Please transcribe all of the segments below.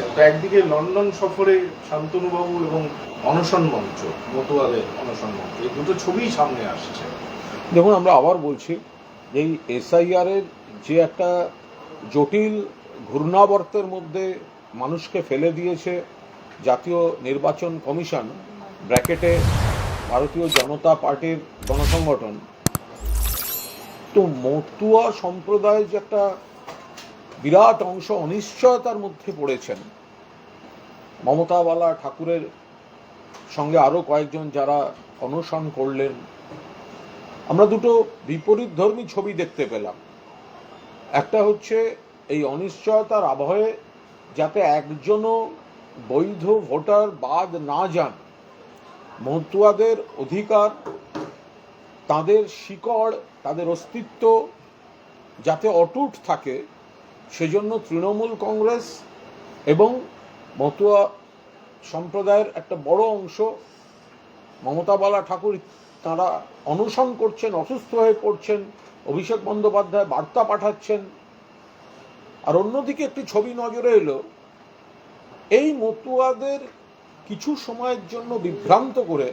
আচ্ছা তো একদিকে লন্ডন সফরে শান্তনুবাবু এবং অনশন মঞ্চ মতুয়াদের অনশন মঞ্চ, এই দুটো ছবিই সামনে আসছে। দেখুন, আমরা আবার বলছি, এই এসআইআর এর যে একটা জটিল ঘূর্ণাবর্তের মধ্যে মানুষকে ফেলে দিয়েছে জাতীয় নির্বাচন কমিশন, ব্র্যাকেটে ভারতীয় জনতা পার্টির গণসংগঠন তো মতুয়া সম্প্রদায় যে একটা বিরাট অংশ অনিশ্চয়তার মধ্যে পড়েছেন। মমতাওয়ালা ঠাকুরের সঙ্গে আরও কয়েকজন যারা অনশন করলেন। আমরা দুটো বিপরীত ধর্মী ছবি দেখতে পেলাম। একটা হচ্ছে এই অনিশ্চয়তার আবহে যাতে একজনও বৈধ ভোটার বাদ না যান। মতুয়াদের অধিকার, তাদের শিকড়, তাদের অস্তিত্ব যাতে অটুট থাকে সেজন্য তৃণমূল কংগ্রেস এবং মতুয়া সম্প্রদায়ের একটা বড় অংশ মমতা বালা ঠাকুর তারা অনশন করছেন, অসুস্থ হয়ে পড়ছেন, অভিষেক বন্দ্যোপাধ্যায় বার্তা পাঠাচ্ছেন। আর অন্যদিকে একটি ছবি নজরে এলো, এই মতুয়াদের কিছু সময়ের জন্য বিভ্রান্ত করে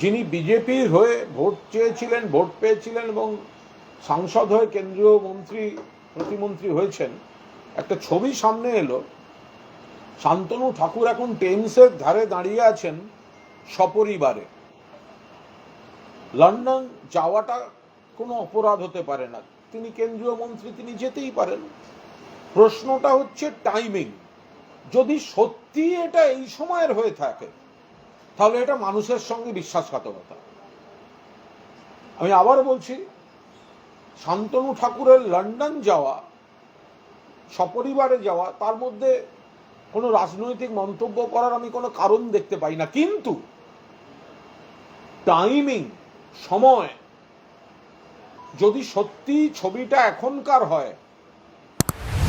যিনি বিজেপির হয়ে ভোট চেয়েছিলেন, ভোট পেয়েছিলেন এবং সাংসদ হয়ে কেন্দ্রীয় মন্ত্রী প্রতিমন্ত্রী হয়েছেন, একটা ছবি সামনে এলো। শান্তনু ঠাকুর এখন টেমসের ধারে দাঁড়িয়ে আছেন সপরিবারে। লন্ডন যাওয়াটা কোনো অপরাধ হতে পারে না। তিনি কেন্দ্রীয় মন্ত্রী, তিনি যেতেই পারেন। প্রশ্নটা হচ্ছে টাইমিং যদি সত্যি এটা এই সময়ের হয়ে থাকে, তাহলে এটা মানুষের সঙ্গে বিশ্বাসঘাতকতা। আমি আবার বলছি শান্তনু ঠাকুরের লন্ডন যাওয়া, সপরিবারে যাওয়া, তার মধ্যে কোনো রাজনৈতিক মন্তব্য করার আমি কোনো কারণ দেখতে পাই না। কিন্তু টাইমিং সময়, যদি সত্যি ছবিটা এখনকার হয়,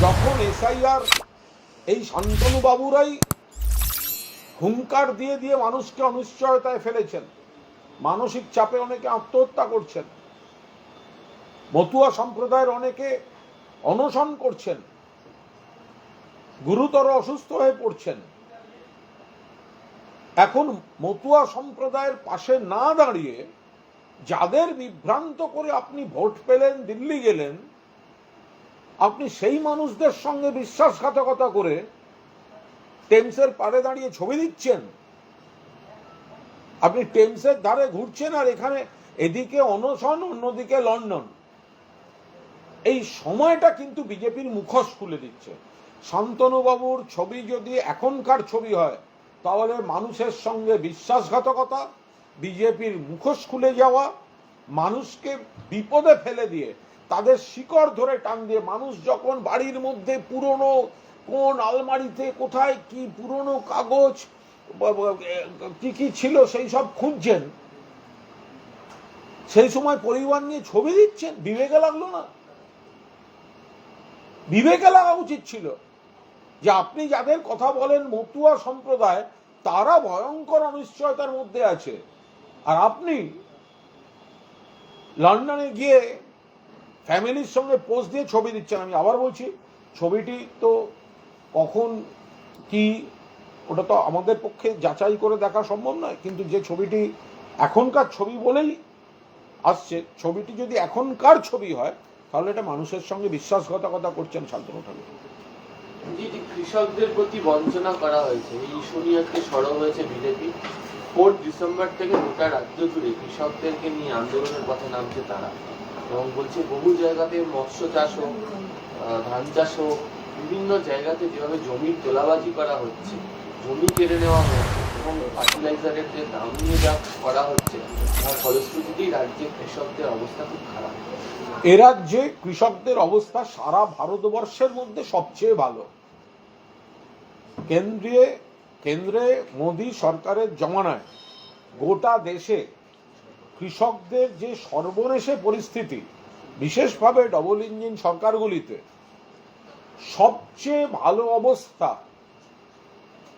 যখন এসআইআর এই শান্তনু বাবুরাই হুঙ্কার দিয়ে দিয়ে মানুষকে অনিশ্চয়তায় ফেলেছেন, মানসিক চাপে অনেকে আত্মহত্যা করছেন মতুয়া সম্প্রদায়ের অনেকে অনশন করছেন, গুরুতর অসুস্থ হয়ে পড়ছেন। এখন মতুয়া সম্প্রদায়ের পাশে না দাঁড়িয়ে যাদের বিভ্রান্ত করে আপনি ভোট পেলেন, দিল্লি গেলেন, আপনি সেই মানুষদের সঙ্গে বিশ্বাসঘাতকতা করে টেমসের পাড়ে দাঁড়িয়ে ছবি দিচ্ছেন। আপনি টেমসের ধারে ঘুরছেন আর এখানে এদিকে অনশন, অন্যদিকে লন্ডন। এই সময়টা কিন্তু বিজেপির মুখোশ খুলে দিচ্ছে। শান্তনুবাবুর ছবি যদি এখনকার ছবি হয়, তাহলে মানুষের সঙ্গে বিশ্বাসঘাতকতা, বিজেপির মুখোশ খুলে যাওয়া, মানুষকে বিপদে ফেলে দিয়ে, তাদের শিকড় ধরে টান দিয়ে, মানুষ যখন বাড়ির মধ্যে পুরনো কোন আলমারিতে কোথায় কি পুরনো কাগজ কি কি ছিল সেই সব খুঁজছেন, সেই সময় পরিবার নিয়ে ছবি দিচ্ছেন? বিবেকে লাগল না? বিবেকে লাগা উচিত ছিল যে আপনি যাদের কথা বলেন মতুয়া সম্প্রদায়, তারা ভয়ঙ্কর অনিশ্চয়তার মধ্যে আছে। আর আপনি লন্ডনে গিয়ে ফ্যামিলির সঙ্গে পোস্ট দিয়ে ছবি দিচ্ছেন। আমি আবার বলছি, ছবিটি তো কখন, কি, ওটা তো আমাদের পক্ষে যাচাই করে দেখা সম্ভব নয়। কিন্তু যে ছবিটি এখনকার ছবি বলেই আসছে, ছবিটি যদি এখনকার ছবি হয় তাহলে এটা মানুষের সঙ্গে বিশ্বাসঘাতকতা করছেন শান্তনু ঠাকুর। কৃষকদের প্রতি বঞ্চনা করা হয়েছে। এই ইস্যু নিয়ে আজকে সরব হয়েছে বিজেপি ফোর্থ ডিসেম্বর থেকে গোটা রাজ্য জুড়ে কৃষকদেরকে নিয়ে আন্দোলনের পথে নামছে তারা। এবং বলছে বহু জায়গাতে মৎস্য চাষ হোক ধান চাষ হোক, বিভিন্ন জায়গাতে যেভাবে জমির তোলাবাজি করা হচ্ছে, জমি কেড়ে নেওয়া হচ্ছে এবং ফার্টিলাইজারের যে দাম নিয়ে যা করা হচ্ছে, তার ফলশ্রুতিতেই রাজ্যে কৃষকদের অবস্থা খুব খারাপ। এ রাজ্যে কৃষকদের অবস্থা সারা ভারতবর্ষের মধ্যে সবচেয়ে ভালো। কেন্দ্রে কেন্দ্রে মোদী সরকারের জমানায় গোটা দেশে কৃষকদের যে সর্বনেশে পরিস্থিতি, বিশেষভাবে ডবল ইঞ্জিন সরকারগুলিতে, সবচেয়ে ভালো অবস্থা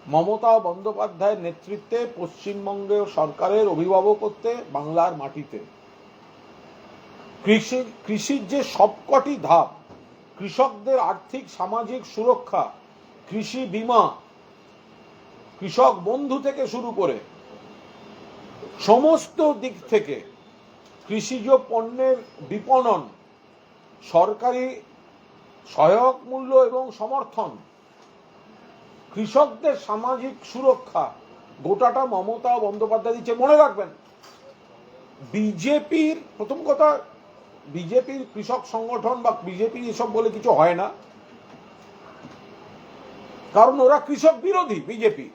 মমতা বন্দ্যোপাধ্যায়ের নেতৃত্বে পশ্চিমবঙ্গের সরকারের অভিভাবকত্বে বাংলার মাটিতে। কৃষি, কৃষির যে সবকটি ধাপ, কৃষকদের আর্থিক, সামাজিক সুরক্ষা, কৃষি বীমা, কৃষক বন্ধু থেকে শুরু করে সমস্ত দিক থেকে কৃষিজ পণ্যের বিপণন সরকারি সহায়ক মূল্য এবং সমর্থন কৃষকদের সামাজিক সুরক্ষা, গোটাটা মমতা বন্দ্যোপাধ্যায় দিচ্ছে। মনে রাখবেন, বিজেপির, প্রথম কথা, বিজেপির কৃষক সংগঠন বা বিজেপি এসব বলে কিছু হয় না। কারণ ওরা কৃষক বিরোধী, বিজেপি।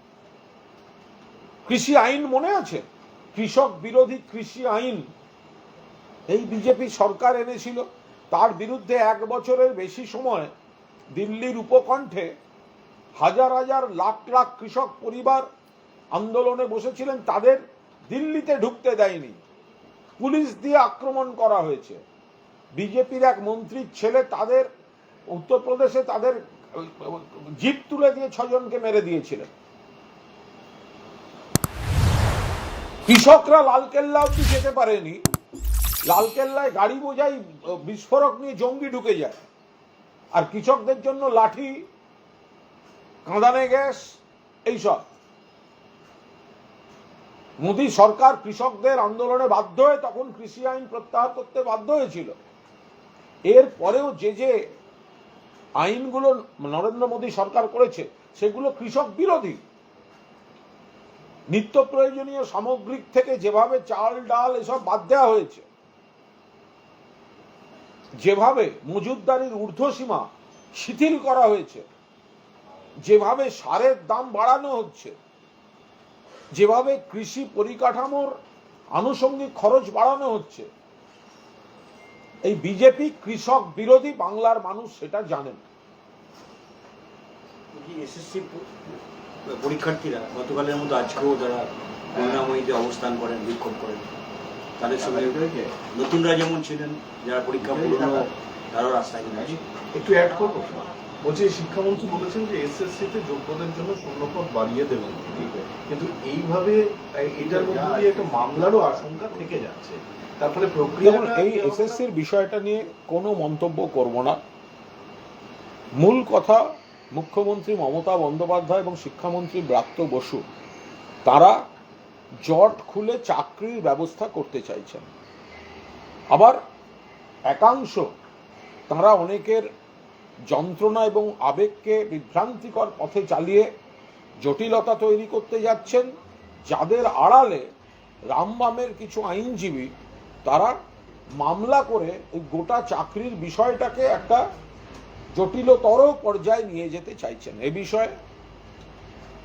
কৃষি আইন মনে আছে? কৃষক বিরোধী কৃষি আইন। এই বিজেপি সরকার এনেছিল। তার বিরুদ্ধে এক বছরের বেশি সময় দিল্লির উপকণ্ঠে হাজার হাজার লাখ লাখ কৃষক পরিবার আন্দোলনে বসেছিলেন, তাদের দিল্লিতে ঢুকতে দেয়নি। পুলিশ দিয়ে আক্রমণ করা হয়েছে। বিজেপির এক মন্ত্রীর ছেলে তাদের, উত্তরপ্রদেশে তাদের জিপ তুলে দিয়ে ছজনকে মেরে দিয়েছিলেন। কৃষকরা লালকেল্লা অব্দি যেতে পারেনি। লালকেল্লায় গাড়ি বোঝাই বিস্ফোরক নিয়ে জঙ্গি ঢুকে যায়। আর কৃষকদের জন্য লাঠি কাঁদানে গ্যাস, এইসব। মোদী সরকার কৃষকদের আন্দোলনে বাধ্য হয়ে তখন কৃষি আইন প্রত্যাহার করতে বাধ্য হয়েছিল। এর পরেও যে যে আইনগুলো নরেন্দ্র মোদী সরকার করেছে, সেগুলো কৃষক বিরোধী। নিত্য প্রয়োজনীয় সামগ্রিক থেকে যেভাবে চাল, ডাল এসব বাদ দেওয়া হয়েছে, যেভাবে মজুদদারির ঊর্ধ্বসীমা শিথিল করা হয়েছে যেভাবে সারের দাম বাড়ানো হচ্ছে যেভাবে কৃষি পরিকাঠামোর আনুষঙ্গিক খরচ বাড়ানো হচ্ছে এই বিজেপি কৃষক বিরোধী বাংলার মানুষ সেটা জানেন। এসএসসি পরীক্ষার্থীরা গতকালের মতো আজকেও তারা করুণাময়ীতে অবস্থান করেন বিক্ষোভ করেন তাদের সঙ্গে নতুনরা যেমন ছিলেন যারা পরীক্ষা পুরনো তারাও রাস্তায় একটু অ্যাড করব? বলছি শিক্ষামন্ত্রী বলেছেন যে এসএসসি তে যোগ্যদের জন্য শূন্যপদ বাড়িয়ে দেবেন। কিন্তু এইভাবে এটার মধ্যে দিয়ে একটা মামলারও আশঙ্কা থেকে যাচ্ছে। তারপরে প্রক্রিয়া এই এসএসসির বিষয়টা নিয়ে কোনো মন্তব্য করব না। মূল কথা মুখ্যমন্ত্রী মমতা বন্দ্যোপাধ্যায় এবং শিক্ষামন্ত্রী ব্রাত্য বসু। তারা জট খুলে চাকরির ব্যবস্থা করতে চাইছেন। আবার একাংশ তারা অনেকের যন্ত্রণা এবং আবেগকে বিভ্রান্তিকর পথে চালিয়ে জটিলতা তৈরি করতে যাচ্ছেন, যাদের আড়ালে রামবামের কিছু আইনজীবী, তারা মামলা করে এই গোটা চাকরির বিষয়টাকে একটা জটিলতর পর্যায়ে নিয়ে যেতে চাইছেন। এ বিষয়ে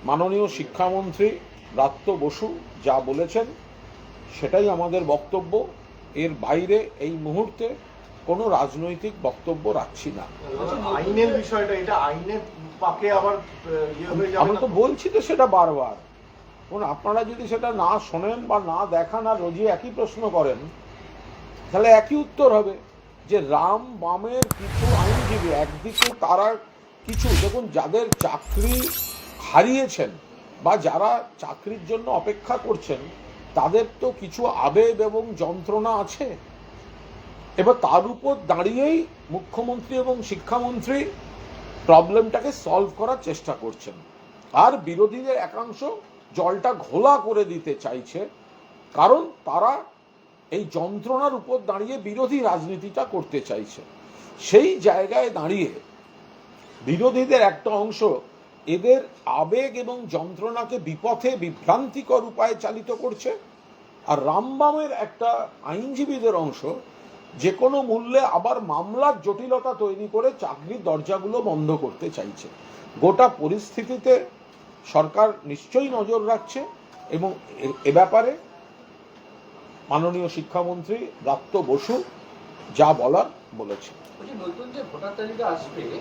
মাননীয় শিক্ষামন্ত্রী ব্রাত্য বসু যা বলেছেন, সেটাই আমাদের বক্তব্য। এর বাইরে এই মুহূর্তে কোনো রাজনৈতিক বক্তব্য রাখছি না। আইনের বিষয়টা এটা আইনের পাকে আবার ইয়ে আমি তো বলছি তো সেটা বারবার। এখন আপনারা যদি সেটা না শোনেন বা না দেখান আর রোজই একই প্রশ্ন করেন তাহলে একই উত্তর হবে যে রাম বামের কিছু আইনজীবী একদিকে তারা কিছু দেখুন যাদের চাকরি হারিয়েছেন বা যারা চাকরির জন্য অপেক্ষা করছেন তাদের তো কিছু আবেগ এবং যন্ত্রণা আছে? এবার তার উপর দাঁড়িয়েই মুখ্যমন্ত্রী এবং শিক্ষামন্ত্রী প্রবলেমটাকে সলভ করার চেষ্টা করছেন। আর বিরোধীদের একাংশ জলটা ঘোলা করে দিতে চাইছে, কারণ তারা এই যন্ত্রণার উপর দাঁড়িয়ে বিরোধী রাজনীতিটা করতে চাইছে। সেই জায়গায় দাঁড়িয়ে বিরোধীদের একটা অংশ এদের আবেগ এবং যন্ত্রণাকে বিপথে বিভ্রান্তিকর উপায়ে চালিত করছে, আর রামবামের একটা আইনজীবীদের অংশ যে কোনো মূল্যে আবার মামলার জটিলতা তৈরি করে চাকরির দরজাগুলো বন্ধ করতে চাইছে। গোটা পরিস্থিতিতে সরকার নিশ্চয়ই নজর রাখছে এবং এ- ব্যাপারে মাননীয় শিক্ষামন্ত্রী দত্ত বসু যা বলার বলেছে নতুন যে ভোটার তালিকা আসবে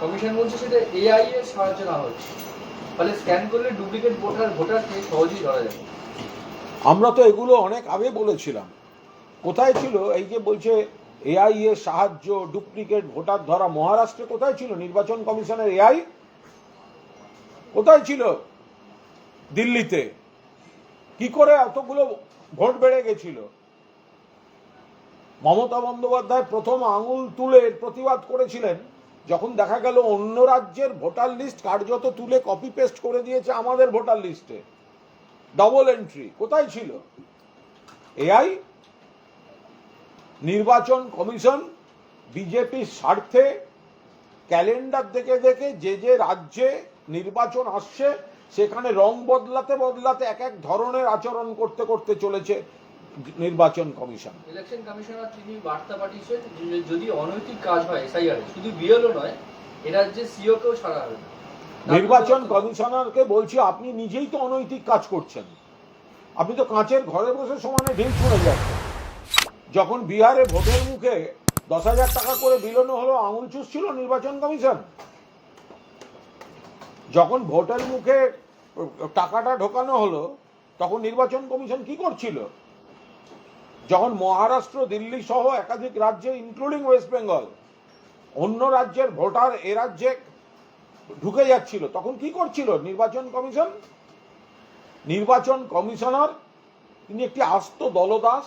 কমিশন বলছে সেটা এআই এর সাহায্য না হচ্ছে। ফলে স্ক্যান করলে ডুপ্লিকেট ভোটার ভোটারকে সহজেই ধরা যাবে। আমরা তো এগুলো অনেক আগে বলেছিলাম। কোথায় ছিল? এই যে বলছে এআই এর সাহায্য ডুপ্লিকেট ভোটার ধরা, মহারাষ্ট্রে কোথায় ছিল? নির্বাচন কমিশনের এআই কোথায় ছিল? দিল্লিতে। কি করে এতগুলো ভোট বেড়ে গেছিল? মমতা বন্দ্যোপাধ্যায় প্রথম আঙুল তুলে প্রতিবাদ করেছিলেন, যখন দেখা গেল অন্য রাজ্যের ভোটার লিস্ট কার্যত তুলে কপি পেস্ট করে দিয়েছে আমাদের ভোটার লিস্টে। ডবল এন্ট্রি কোথায় ছিল? এআই নির্বাচন কমিশন বিজেপির স্বার্থে ক্যালেন্ডার দেখে দেখে যে যে রাজ্যে নির্বাচন আসছে সেখানে রং বদলাতে বদলাতে এক এক ধরনের আচরণ করতে করতে চলেছে নির্বাচন কমিশন। ইলেকশন কমিশনার তিনি বার্তা পাঠিয়েছেন যদি অনৈতিক কাজ হয় এসআইআর শুধু বিএলও নয় এ রাজ্যে সিও কেও ছাড়া হবে নির্বাচন কমিশনারকে বলছি আপনি নিজেই তো অনৈতিক কাজ করছেন। আপনি তো কাঁচের ঘরে বসে সমানে ঢিল ছুঁড়ে যাচ্ছেন। যখন বিহারে ভোটের মুখে দশ হাজার টাকা করে বিলোনো হলো, আঙুল চুষছিল নির্বাচন কমিশন। যখন ভোটের মুখে টাকাটা ঢোকানো হলো, তখন নির্বাচন কমিশন কি করছিল? যখন মহারাষ্ট্র, দিল্লি সহ একাধিক রাজ্যে ইনক্লুডিং ওয়েস্ট বেঙ্গল অন্য রাজ্যের ভোটার এ রাজ্যে ঢুকে যাচ্ছিল, তখন কি করছিল নির্বাচন কমিশন? নির্বাচন কমিশনার, তিনি একটি আস্ত দলদাস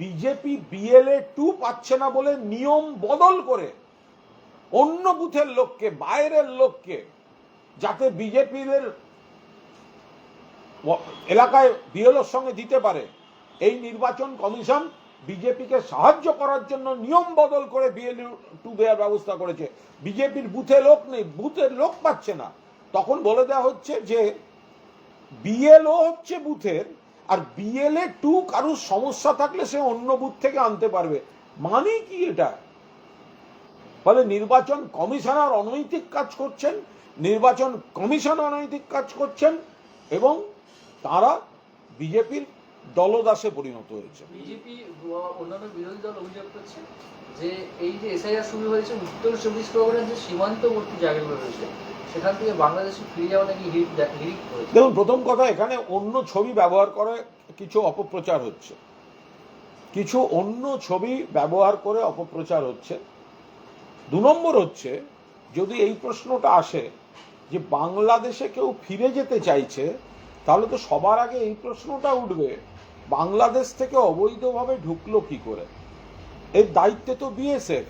বিজেপি, বিএলএ টু পাচ্ছে না বলে নিয়ম বদল করে অন্য বুথের লোককে, বাইরের লোককে, যাতে বিজেপিদের এলাকায় বিএলওর সঙ্গে দিতে পারে। এই নির্বাচন কমিশন বিজেপিকে সাহায্য করার জন্য নিয়ম বদল করে বিএলইউ টু দেওয়ার ব্যবস্থা করেছে। বিজেপির বুথে লোক নেই, বুথের লোক পাচ্ছে না। তখন বলে দেওয়া হচ্ছে যে, বিএলও হচ্ছে বুথের আর বিএলএ টু কারুর সমস্যা থাকলে সে অন্য বুথ থেকে আনতে পারবে। মানে কি এটা? ফলে নির্বাচন কমিশনার অনৈতিক কাজ করছেন, নির্বাচন কমিশন অনৈতিক কাজ করছেন এবং তারা বিজেপির দলদাসে পরিণত হয়েছে বিজেপি অন্যান্য বিরোধী দল অভিযোগ করছে যে এই যে এসআইআর শুরু হয়েছে উত্তর চব্বিশ পরগনার যে সীমান্তবর্তী জায়গাগুলো রয়েছে সেখান থেকে বাংলাদেশে ফিরে যাওয়া নাকি হিট দেখুন, প্রথম কথা, এখানে অন্য ছবি ব্যবহার করে কিছু অপপ্রচার হচ্ছে। কিছু অন্য ছবি ব্যবহার করে অপপ্রচার হচ্ছে। দু নম্বর হচ্ছে, যদি এই প্রশ্নটা আসে যে বাংলাদেশে কেউ ফিরে যেতে চাইছে, তাহলে তো সবার আগে এই প্রশ্নটা উঠবে, বাংলাদেশ থেকে অবৈধভাবে ঢুকলো কি করে? এর দায়িত্বে তো বিএসএফ,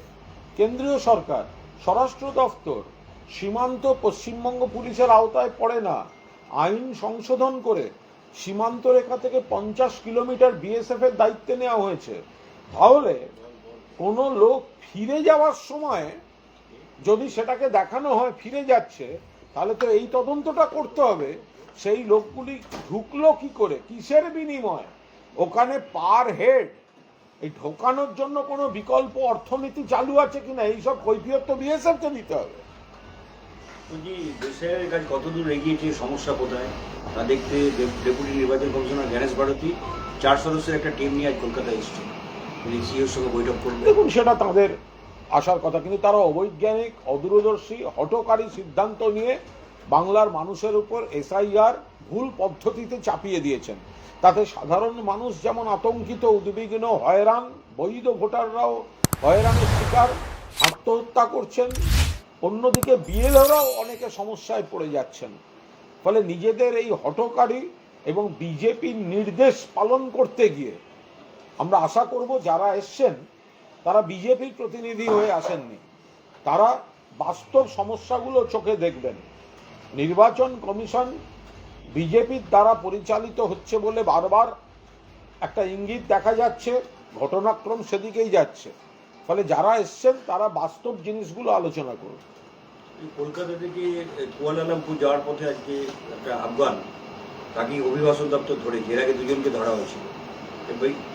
কেন্দ্রীয় সরকার, স্বরাষ্ট্র দফতর সীমান্ত পশ্চিমবঙ্গ পুলিশের আওতায় পড়ে না। আইন সংশোধন করে সীমান্ত রেখা থেকে পঞ্চাশ কিলোমিটার বিএসএফ এর দায়িত্বে নেওয়া হয়েছে। তাহলে কোনো লোক ফিরে যাওয়ার সময় যদি সেটাকে দেখানো হয়, ফিরে যাচ্ছে, তাহলে তো এই তদন্তটা করতে হবে। সেই লোকগুলি ঢুকলো কি করে? কিসের বিনিময়? ওখানে পার হেড, এই ঢোকানোর জন্য কোনো বিকল্প অর্থনীতি চালু আছে কিনা? এইসব কৈফিয়ত তো বিএসএফকে দিতে হবে। বলছি দেশের কাজ কতদূর এগিয়েছে সমস্যা কোথায়? তা দেখতে ডেপুটি নির্বাচন কমিশনার জ্ঞানেশ ভারতী চার সদস্যের একটা টিম নিয়ে আজ কলকাতায় এসছে। উনি সিওর সঙ্গে বৈঠক করবেন। দেখুন, সেটা তাদের আসার কথা, কিন্তু তারা অবৈজ্ঞানিক, অদূরদর্শী, হটকারী সিদ্ধান্ত নিয়ে বাংলার মানুষের উপর এসআইআর ভুল পদ্ধতিতে চাপিয়ে দিয়েছেন। তাতে সাধারণ মানুষ যেমন আতঙ্কিত, উদ্বিগ্ন, হয়রান, বৈধ ভোটাররাও হয়রানের শিকার, আত্মহত্যা করছেন। অন্যদিকে বিএলওরাও অনেকে সমস্যায় পড়ে যাচ্ছেন। ফলে নিজেদের এই হটকারী এবং বিজেপির নির্দেশ পালন করতে গিয়ে আমরা আশা করব যারা এসছেন, তারা বিজেপির প্রতিনিধি হয়ে আসেননি। তারা বাস্তব সমস্যাগুলো চোখে দেখবেন। নির্বাচন কমিশন বিজেপির দ্বারা পরিচালিত হচ্ছে বলে বারবার একটা ইঙ্গিত দেখা যাচ্ছে, ঘটনাক্রম সেদিকেই যাচ্ছে। ফলে যারা এসছেন, তারা বাস্তব জিনিসগুলো আলোচনা করুন। কলকাতা থেকে কুয়ালালামপুর যাওয়ার পথে আজকে একটা আফগান তাকে অভিবাসন দপ্তর ধরেছে। এর আগে দুজনকে ধরা হয়েছিল।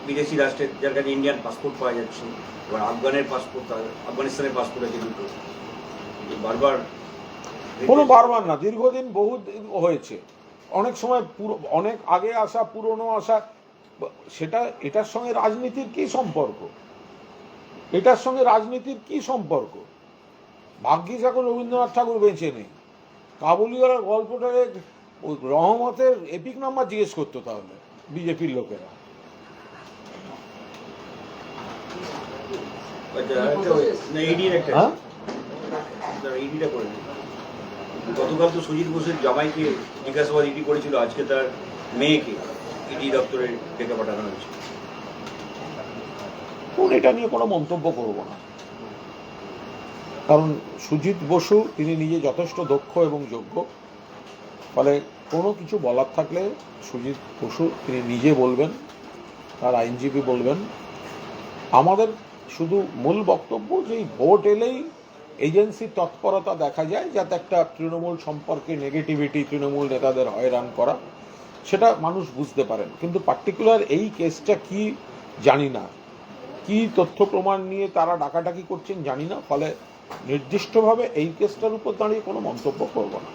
বিদেশি রাষ্ট্রের যার কাছে ইন্ডিয়ান পাসপোর্ট পাওয়া যাচ্ছে, এবার আফগানের পাসপোর্ট আফগানিস্তানের পাসপোর্ট আছে দুটো। বারবার কোনো বারবার না, দীর্ঘদিন বহু হয়েছে। অনেক সময় পুরো, অনেক আগে আসা, পুরনো আসা, সেটা, এটার সঙ্গে রাজনীতির কি সম্পর্ক? এটার সঙ্গে রাজনীতির কি সম্পর্ক? ভাগ্যিস এখন রবীন্দ্রনাথ ঠাকুর বেঁচে নেই। কাবুলিওয়ালার গল্পটারে ওই রহমতের এপিক নাম্বার জিজ্ঞেস করতো তাহলে বিজেপির লোকেরা। আচ্ছা, হ্যাঁ? গতকাল তো সুজিত বোসের জামাইকে জিজ্ঞাসাবাদ ইডি করেছিল আজকে তার মেয়েকে ইডি দপ্তরে ডেকে পাঠানো হয়েছে। কোন এটা নিয়ে কোনো মন্তব্য করব না। কারণ সুজিত বসু, তিনি নিজে যথেষ্ট দক্ষ এবং যোগ্য। ফলে কোনো কিছু বলার থাকলে সুজিত বসু, তিনি নিজে বলবেন, তার আইনজীবী বলবেন। আমাদের শুধু মূল বক্তব্য যে ভোট এলেই এজেন্সির তৎপরতা দেখা যায়, যাতে একটা তৃণমূল সম্পর্কে নেগেটিভিটি তৃণমূল নেতাদের হয়রান করা, সেটা মানুষ বুঝতে পারেন। কিন্তু পার্টিকুলার এই কেসটা কি জানি না। কি তথ্য প্রমাণ নিয়ে তারা ডাকাডাকি করছেন জানি না। ফলে নির্দিষ্টভাবে এই কেসটার উপর দাঁড়িয়ে কোনো মন্তব্য করব না।